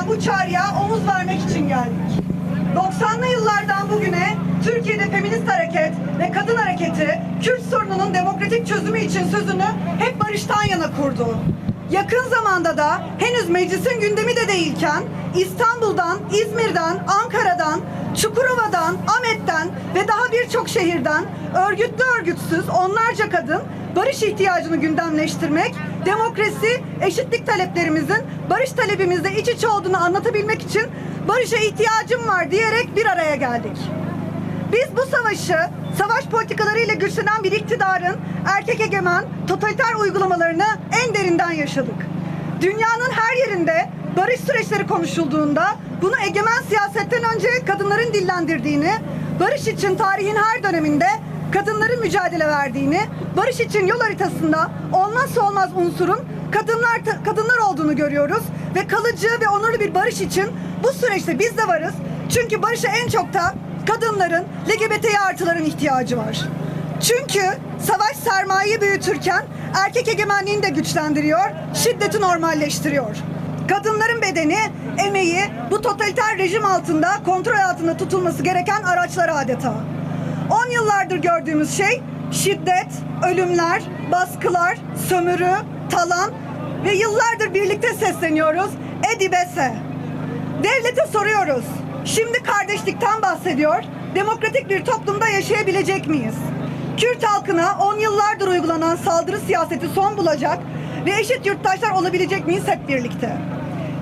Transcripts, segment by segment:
Gelen bu çağrıya omuz vermek için geldik. 90'lı yıllardan bugüne Türkiye'de feminist hareket ve kadın hareketi Kürt sorununun demokratik çözümü için sözünü hep barıştan yana kurdu. Yakın zamanda da henüz meclisin gündemi de değilken İstanbul'dan, İzmir'den, Ankara'dan, Çukurova'dan, Ahmet'ten ve daha birçok şehirden örgütlü örgütsüz onlarca kadın barış ihtiyacını gündemleştirmek, demokrasi, eşitlik taleplerimizin barış talebimizde iç içe olduğunu anlatabilmek için barışa ihtiyacım var diyerek bir araya geldik. Biz bu savaşı savaş politikalarıyla güçlenen bir iktidarın erkek egemen totaliter uygulamalarını en derinden yaşadık. Dünyanın her yerinde barış süreçleri konuşulduğunda bunu egemen siyasetten önce kadınların dillendirdiğini, barış için tarihin her döneminde kadınların mücadele verdiğini, barış için yol haritasında olmazsa olmaz unsurun kadınlar kadınlar olduğunu görüyoruz ve kalıcı ve onurlu bir barış için bu süreçte biz de varız. Çünkü barışa en çok da kadınların, LGBTİ artıların ihtiyacı var. Çünkü savaş sermayeyi büyütürken erkek egemenliğini de güçlendiriyor, şiddeti normalleştiriyor. Kadınların bedeni, emeği bu totaliter rejim altında kontrol altında tutulması gereken araçlar adeta. 10 yıllardır gördüğümüz şey şiddet, ölümler, baskılar, sömürü, talan ve yıllardır birlikte sesleniyoruz. Edibese. Devlete soruyoruz. Şimdi kardeşlikten bahsediyor. Demokratik bir toplumda yaşayabilecek miyiz? Kürt halkına 10 yıllardır uygulanan saldırı siyaseti son bulacak ve eşit yurttaşlar olabilecek miyiz hep birlikte?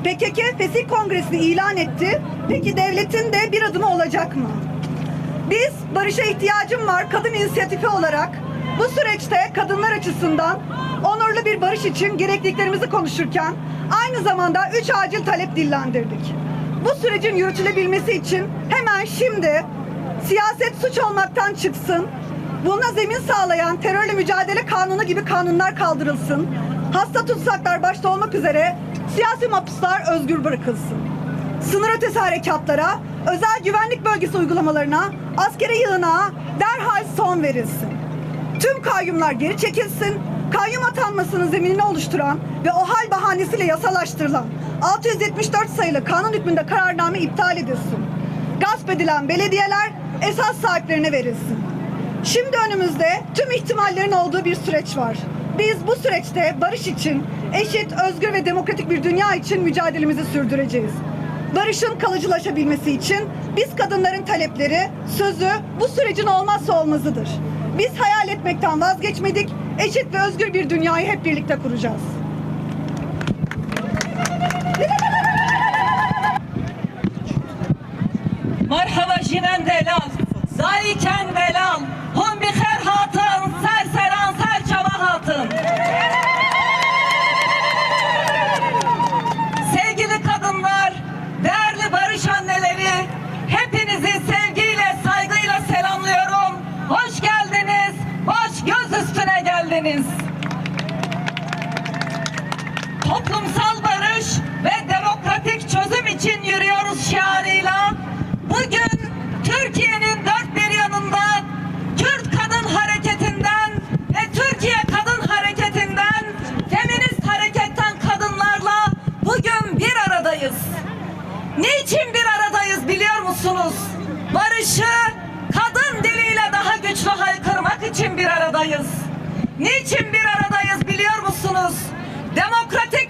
PKK Fesih Kongresi'ni ilan etti. Peki devletin de bir adımı olacak mı? Biz barışa ihtiyacım var kadın inisiyatifi olarak. Bu süreçte kadınlar açısından onurlu bir barış için gerekliliklerimizi konuşurken aynı zamanda üç acil talep dillendirdik. Bu sürecin yürütülebilmesi için hemen şimdi siyaset suç olmaktan çıksın, buna zemin sağlayan terörle mücadele kanunu gibi kanunlar kaldırılsın, hasta tutsaklar başta olmak üzere siyasi mahpuslar özgür bırakılsın. Sınır ötesi harekatlara, özel güvenlik bölgesi uygulamalarına, askeri yığınağa derhal son verilsin. Tüm kayyumlar geri çekilsin, kayyum atanmasının zeminini oluşturan ve o hal bahanesiyle yasalaştırılan 674 sayılı kanun hükmünde kararname iptal edilsin. Gasp edilen belediyeler esas sahiplerine verilsin. Şimdi önümüzde tüm ihtimallerin olduğu bir süreç var. Biz bu süreçte barış için, eşit, özgür ve demokratik bir dünya için mücadelemizi sürdüreceğiz barışın kalıcılaşabilmesi için biz kadınların talepleri, sözü bu sürecin olmazsa olmazıdır. Biz hayal etmekten vazgeçmedik, eşit ve özgür bir dünyayı hep birlikte kuracağız. Merhaba Jinendela, Zayken geldiniz toplumsal barış ve demokratik çözüm için yürüyoruz şiarıyla bugün Türkiye'nin dört bir yanından Kürt Kadın Hareketi'nden ve Türkiye Kadın Hareketi'nden feminist hareketten kadınlarla bugün bir aradayız. Niçin bir aradayız biliyor musunuz? Barışı kadın diliyle daha güçlü haykırmak için bir aradayız. Niçin bir aradayız biliyor musunuz? Demokratik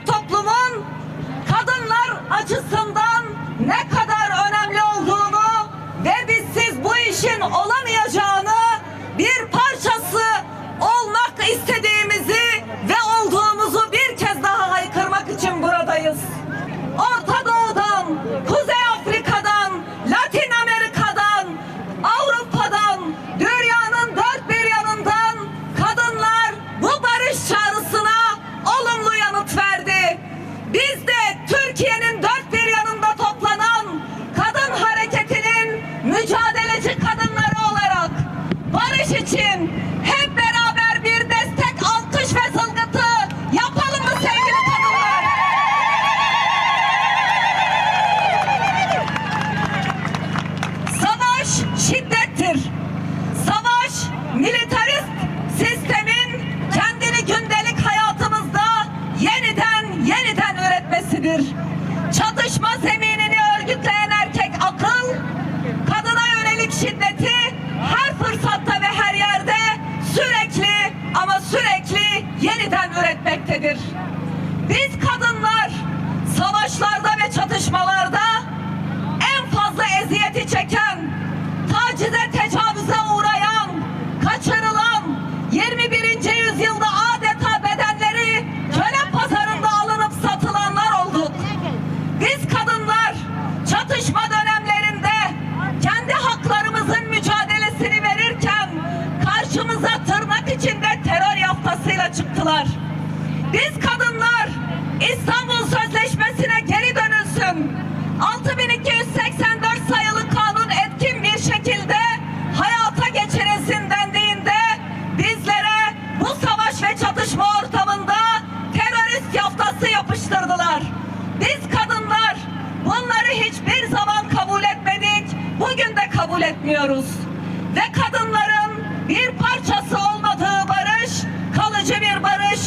Ve kadınların bir parçası olmadığı barış, kalıcı bir barış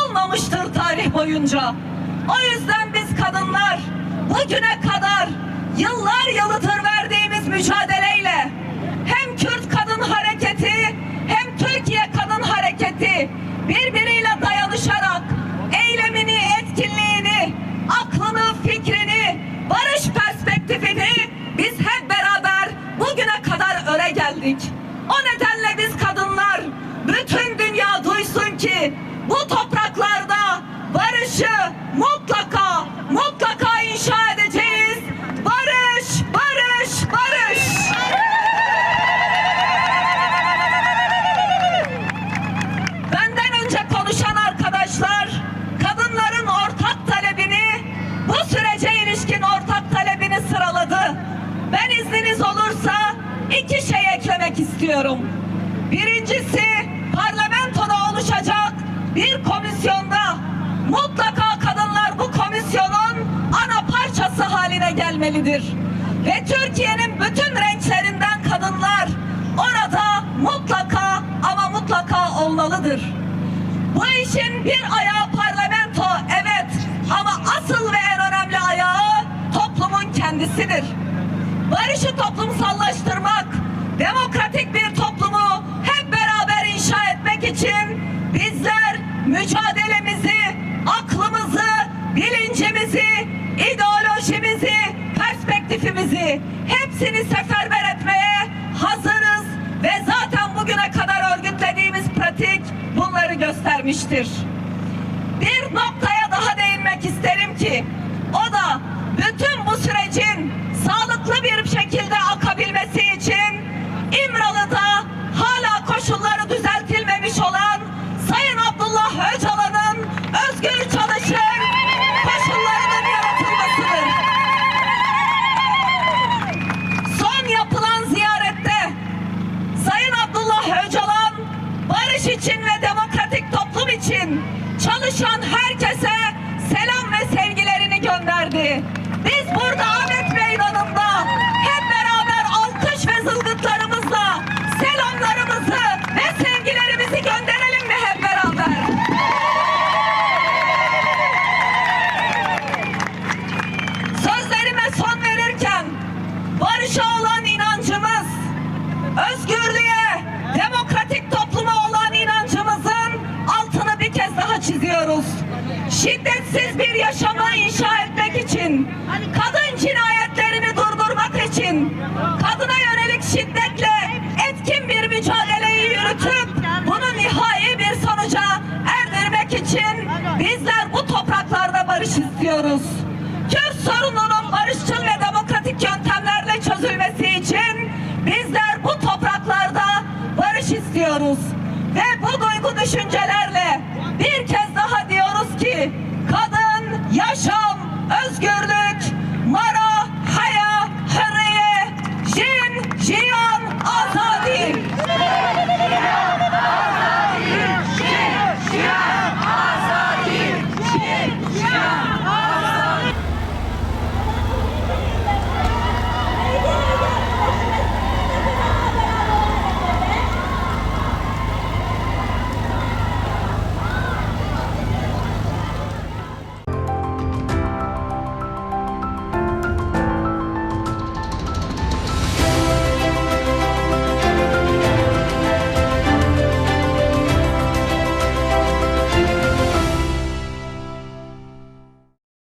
olmamıştır tarih boyunca. O yüzden biz kadınlar bugüne kadar yıllar yalıtır verdiğimiz mücadeleyle hem Kürt bir komisyonda mutlaka kadınlar bu komisyonun ana parçası haline gelmelidir. Ve Türkiye'nin bütün renklerinden kadınlar orada mutlaka ama mutlaka olmalıdır. Bu işin bir ayağı parlamento evet ama asıl ve en önemli ayağı toplumun kendisidir. Barışı toplumsallaştırmak vermiştir. Bir nokta şiddetsiz bir yaşamı inşa etmek için, kadın cinayetlerini durdurmak için, kadına yönelik şiddetle etkin bir mücadeleyi yürütüp bunu nihai bir sonuca erdirmek için bizler bu topraklarda barış istiyoruz. Kürt sorununun barışçıl ve demokratik yöntemlerle çözülmesi için bizler bu topraklarda barış istiyoruz. Ve bu duygu düşünceler